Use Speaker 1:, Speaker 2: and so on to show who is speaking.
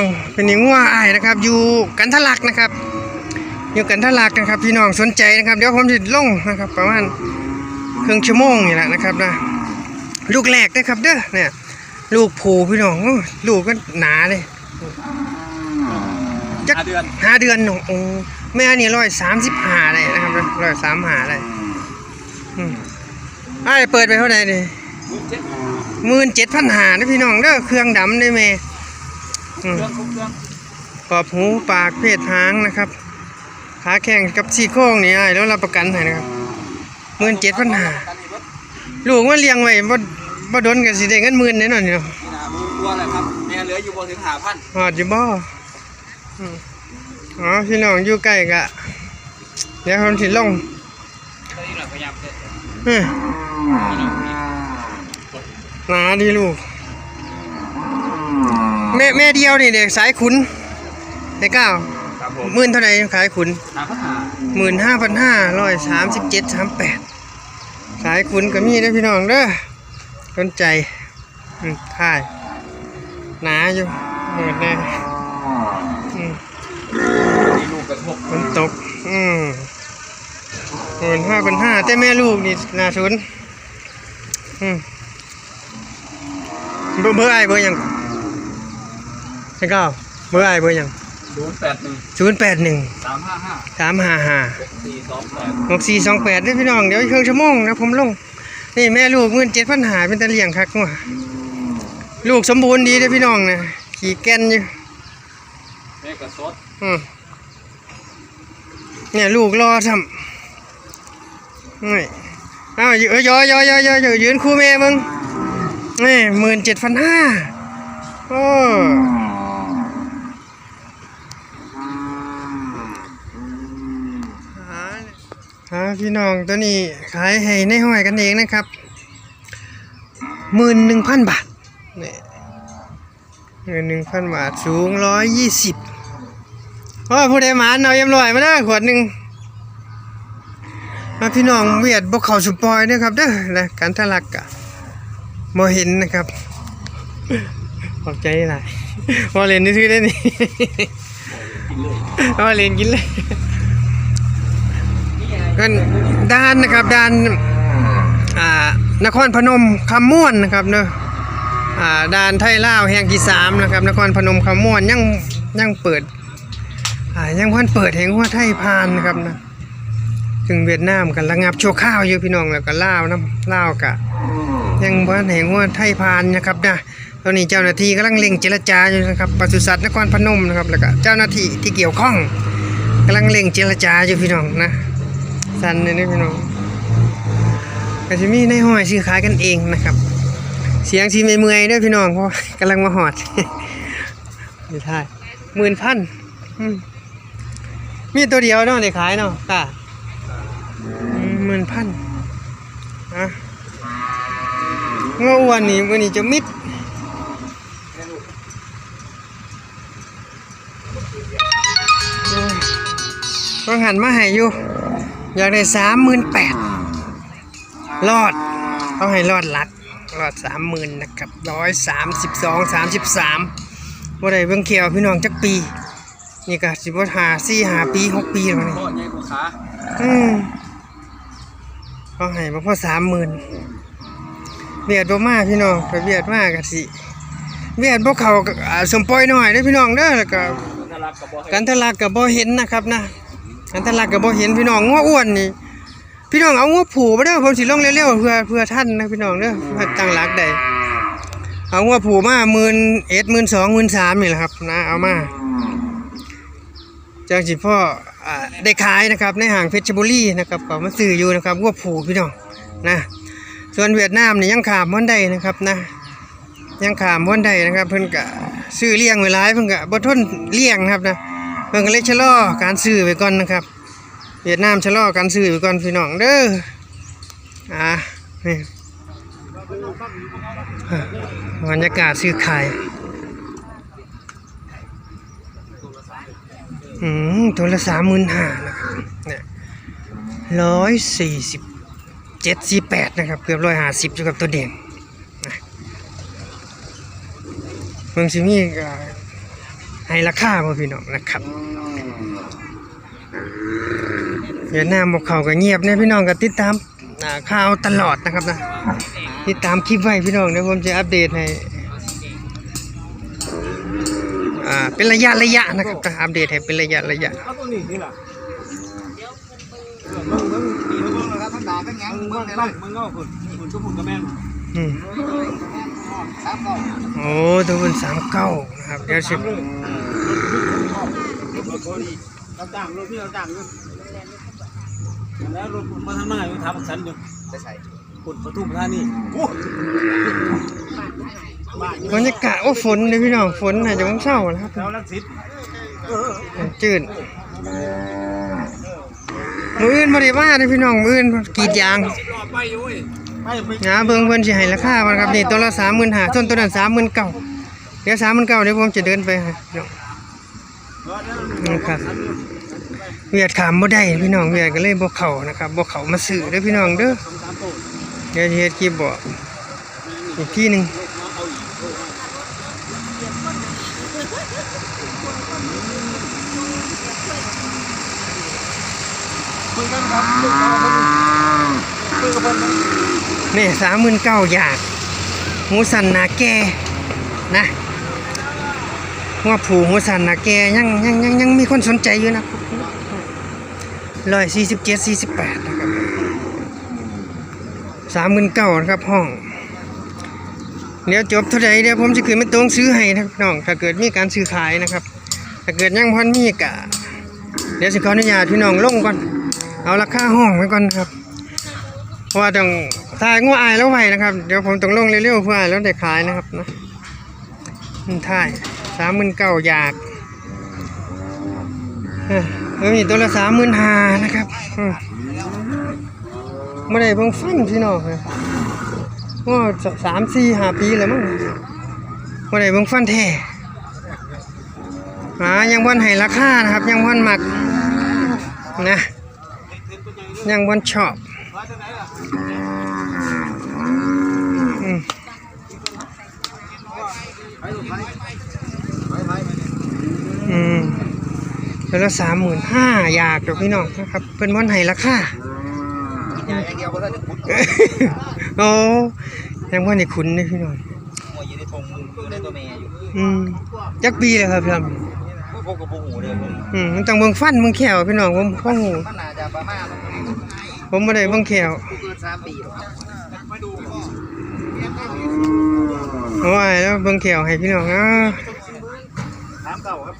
Speaker 1: องเป็นหนิงว่าอายนะครับ อยู่กันทะลักนะครับ อยู่กันทะลักนะครับ พี่น้องสนใจนะครับ เดี๋ยวผมจะลงนะครับ ประมาณครึ่งชั่วโมงนี่แหละนะครับนะลูกแรกนะครับเด้อเนี่ยลูกผูพี่น้องโอ้ยลูกก็หนาเลยจัก
Speaker 2: ห้าเดือน
Speaker 1: ห้าเดือนเนอะโอ้แม่นี่ร้อยสามสิบห้าเลยนะครับร้อยสามห้าเลยอืมไอ้ายเปิดไปเท่าไหร่ดิ
Speaker 2: มือเจ็ด
Speaker 1: หมื่นเจ็ดพันหานะพี่น้องเด้อเครื่องดำได้แม่อืม
Speaker 2: เครื่องครบเครื่อง
Speaker 1: กรอบหูปากเพศหางนะครับขาแข้งกับซี่โครงนี่ไอ้ายแล้วรับประกันให้นะครับหมื่นเจ็ดพันหา
Speaker 2: กันนี่รถ
Speaker 1: ลูกว่าเลี้ยงไว้บ่บ่โดนกันสิได้เงินหมื่นแน่นอนเนาะ
Speaker 2: นี่นะมือตัวอะไรครับแม่เหลืออยู่บนถึงหาพัน
Speaker 1: หอดอยู่บ่อืมอ๋อพี่น้องอยู่ใกล้กะเดี๋ยวผมสิลง
Speaker 2: ตัวนี้หน่อยพยายามเด็ด
Speaker 1: เฮ้ย
Speaker 2: นี่น้องนี่
Speaker 1: หนาดีลูก แม่แม่เดียวนี่เด็กสายขุนไอ้เก้า
Speaker 2: ครับผม
Speaker 1: หมื่นเท่าไหร่ขายขุน
Speaker 2: หาพันหา
Speaker 1: หมื่นห้าพันห้าร้อยสามสิบเจ็ดสามแปดสายขุนก็มีนะพี่น้องเด้อสนใจอืมถ่ายหนาอยู่เหมือนแน่อืม
Speaker 2: นี่ลูกกระทบ
Speaker 1: มันตก อืมหมื่นห้าพันห้าแต่แม่ลูกนี่น่าสนอืมเบอร์เบอร์ไอเบอร์หยังใช่เก้าเบอร์ไอเบอร์หยัง
Speaker 2: ศูนย์แปดหนึ่ง
Speaker 1: ศูนย์แปดหนึ่ง
Speaker 2: สามห้าห้า
Speaker 1: สามห้าห้า
Speaker 2: สี่สองแปด
Speaker 1: หกสี่สองแปดด้วยพี่น้องเดี๋ยวเครื่องชั่วโมงนะผมลง นี่แม่ลูกมื่นเจ็ดพันหาเป็นตะเลี่ยงคักว่ะลูกสมบูรณ์ดีเด้อพี่น้องนะขี่แก่นอยู่
Speaker 2: แม่กระสด
Speaker 1: อืมเนี่ยลูกรอทำนี่อ้าวเอ้ยยอยอยอยอยอยืนคู่แม่มึงนี่หมื่นเจ็ดพันห้าโอ้ฮะ พี่น้องตัวนี้ขายให้ในห้อยกันเองนะครับหมื่นหนึ่งพันบาทนี่หมื่นหนึ่งพันบาทสูงร้อยยี่สิบโอ้ผู้ใดหมานเอาเยี่ยมลอยมาเด้ขวดหนึ่งมาพี่น้องเวียดบกเขาสุปอยเด้อครับเด้อนะการทะลักกะบ่เห็นนะครับขอบใจหลายว่าเล่นนี่ซื้อได้นี่ว่าเล่นกินเลย กันด้านนะครับด้านอ่านครพนมคำม่วนนะครับเนอะอ่าด้านไทยลาวแห่งที่สามนะครับนครพนมคำม่วนยังยังเปิดอ่ายังพันเปิดแห่งหัวไทยพานนะครับนะถึงเวียดนามกันระงับชั่วข้าวอยู่พี่น้องแล้วก็ลาวน้ำลาวกะยังพันแห่งหัวไทยพานนะครับนะตอนนี้เจ้าหน้าที่กำลังเร่งเจรจาอยู่นะครับปศุสัตว์นครพนมนะครับแล้วก็เจ้าหน้าที่ที่เกี่ยวข้องกำลังเร่งเจรจาอยู่พี่น้องนะ สันเนี่ยนี่พี่น้องก็จะมีในห้อยซื้อขายกันเองนะครับ เสียงสีเมื่อยด้วยพี่น้องเพราะกำลังมาหอดไม่ใช่หมื่นพันมีตัวเดียวเนาะได้ขายเนาะค่ะหมื่นพันอะงออ้วนนี่วันนี้จะมิดต้องหันมาให้อยู่ อยากได้สามหมื่นแปดรอดต้องให้รอดหลักรอดสามหมื่นนะครับร้อยสามสิบสองสามสิบสามว่าได้เบิ่งเขียวพี่น้องจักปี นี่ก็สิบหาสี่หาปีหกปีแล้วนี่
Speaker 2: พ่อใหญ่กว่าขา
Speaker 1: อืมเขาให้มาพอสามหมื่นเบียดบ่มาพี่น้องก็เบียดมากกันสิเบียดบ่เขาก็อ่าสมปล่อยหน่อยเด้อพี่น้องเด้อแล้วก็
Speaker 2: ถ้ารักกับบ่ให้
Speaker 1: กันทะลักก็บ่เห็นนะครับนะ กันทะลักก็บ่เห็นพี่น้องงัวอ้วนนี่ พี่น้องเอางัวผูมาเด้อผมสิลงเร็วๆเพื่อเพื่อท่านนะพี่น้องเด้อตั้งหลักได้เอางัวผูมาหมื่นเอ็ดหมื่นสองหมื่นสามนี่แหละครับนะเอามาจังสิพ่อได้ขายนะครับในห้างเพชรบุรีนะครับก็มาซื้ออยู่นะครับวัวผูพี่น้องนะ ส่วนเวียดนามนี่ยังขามวันใดนะครับนะ ยังขามวันใดนะครับ เพิ่นก็ซื้อเลี้ยงไว้หลายเพิ่นก็บ่ทนเลี้ยงครับนะ เพิ่นก็เลยชะลอการซื้อไว้ก่อนนะครับ เวียดนามชะลอการซื้อไว้ก่อนพี่น้องเด้ออ่านี่บรรยากาศซื้อขายอืมตัวละสามหมื่นห้านะครับเนี่ยร้อยสี่สิบเจ็ดสี่แปดนะครับ เกือบร้อยห้าสิบอยู่กับตัวเด่นเมืองซิมี่ ให้ราคาบ่พี่น้องนะครับเวียดนามบอกเขาก็เงียบนี่ยพี่น้องก็ติดตามข่าวตลอดนะครับนะติดตามคลิปไว้พี่น้องเดี๋ยวผมจะอัปเดตให้เป็นระยะระยะนะครับจะอัปเดตให้เป็นระยะระยะ
Speaker 3: มึงมึงตีมึงมึงนะครับทั้งด่าทั้งหยัง
Speaker 2: มึง
Speaker 3: ง
Speaker 2: ก็
Speaker 3: เง
Speaker 2: ก็คุณคุณก็คุณกับแม่
Speaker 1: โอ้ตัวบนสามเก้านะครับเดี๋ยวสิ
Speaker 2: รถคนเราจ้างรถพี่เราจ้างอยู่แล้วรถมาทางหน้าอยู่ทับฉันอยู่
Speaker 3: ไปใส่
Speaker 2: คุณปทุมธานีโอ้บ้านอยู่
Speaker 1: บรรยากาศโอ้ฝนเลยพี่น้องฝนอาจจะต้องเศร้านะครับ
Speaker 2: แถวลังสิตเออ
Speaker 1: จืดมืออื่นบริว่าเลยพี่น้องมืออื่นกีดยาง
Speaker 2: รอไปอยู่เว้ยไปไป
Speaker 1: นะเบิ่งเพิ่นสิให้ราคามันครับนี่ตัวละสามหมื่นห้าต้นตัวนั้นสามหมื่นเก้าเดี๋ยวสามหมื่นเก้าเดี๋ยวผมจะเดินไปให้พี่น้องนะครับเวียดขามบ่ได้พี่น้องเวียดก็เลยบ่เข้านะครับบ่เข้ามาซื้อเด้อพี่น้องเด้อเดี๋ยวเฮ็ดคลิปบอกอีกที่หนึ่ง
Speaker 2: เอาอีก
Speaker 3: มึงกันครับมึงเอามึงมึงกับ
Speaker 1: นี่สามหมื่นเก้าอยากหูสันนาแกนะว่าผูหูสันนาแกยังยังยังยังมีคนสนใจอยู่นะร้อยสี่สิบเจ็ดสี่สิบแปดนะครับสามหมื่นเก้านะครับห้อง เดี๋ยวจบเท่าไหรเดี๋ยวผมจะคืนไม่ตรงซื้อให้นะครับน้อง ถ้าเกิดมีการซื้อขายนะครับ ถ้าเกิดยังพันมีกะ เดี๋ยวสิขออนุญาตพี่น้องลงก่อน เอาราคาห้องไว้ก่อนครับ เพราะว่าต้อง ถ่ายงัวอายแล้วไว้นะครับ เดี๋ยวผมต้องลงเร็วๆเพื่ออายแล้วได้ขายนะครับนะถ่ายสามหมื่นเก้าอยากเออแล้วมีตัวละสามหมื่นห้านะครับอืมไม่ได้เพิ่งฟันพี่น้องเลยว่าสามสี่ห้าปีแล้วมั้งไม่ได้เพิ่งฟันแท้อ่ายังวันให้ราคานะครับ ยังวันหมักนะยังวันชอบ
Speaker 2: มาจากไหนล่ะ
Speaker 1: อืม
Speaker 3: ไปลูกไปไปไปไป
Speaker 1: อืม แล้วละสามหมื่นห้าอยากเดี๋ยวพี่น้องนะครับเป็นวันไห้ราคา
Speaker 3: อย่างเดียวก็ได้จะขุด
Speaker 1: โอ้ยังวันนี้คุ้นเลยพี่น้อง
Speaker 3: มวยอยู่ในทงอยู่ในตัวเมียอยู่
Speaker 1: อืมจักปีเลยครับพี่น้อง
Speaker 3: พวกกับพวกหูเลยผม
Speaker 1: อืมมันต้องเบิ่งฟันเบิ่งแขวพี่น้องผมข้อหู
Speaker 3: มันน่าจะประมาณ
Speaker 1: ผมไม่ได้เบิ่งแขว
Speaker 3: กูเกินสามปีหรอกครับ
Speaker 1: โอ้ยแล้วเบิ่งแขวให้พี่น้องนะ
Speaker 3: สามเก้าครับ